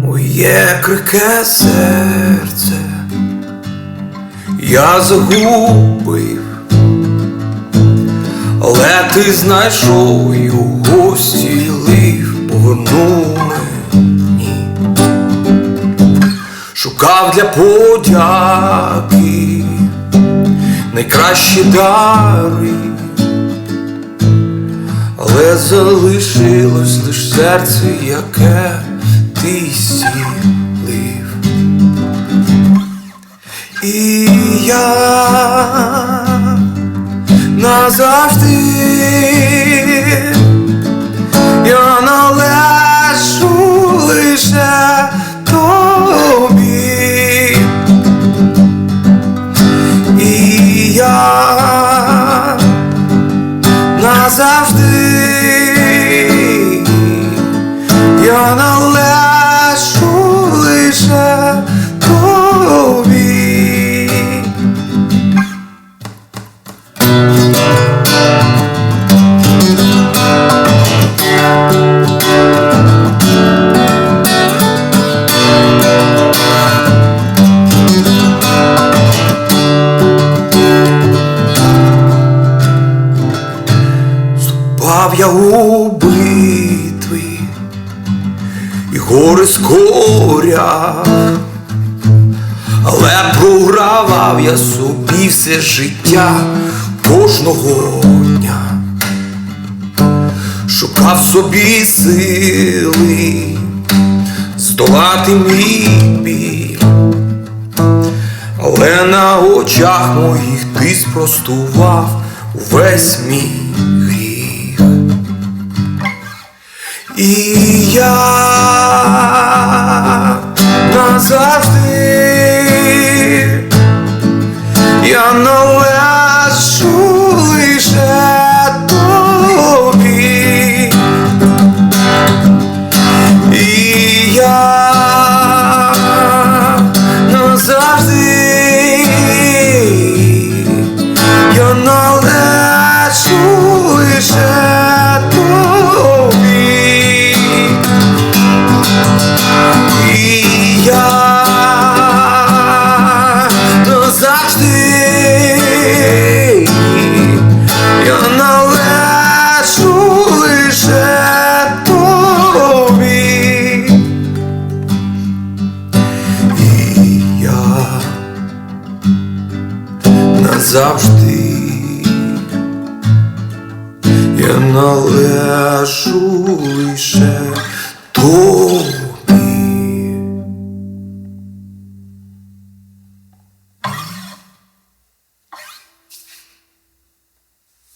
Моє крике серце я загубив, але ти знайшов його стілив, повернув мені, шукав для подяки найкращі дари, але залишилось лиш серце, яке ти зцілив. І я назавжди назавжди Впав я у битві і гори скоряв, але програвав я собі все життя кожного дня, шукав собі сили, здолати мій біль, але на очах моїх ти спростував увесь мій І я назавжди я належу лише тобі. І я назавжди я належу назавжди я належу лише тобі.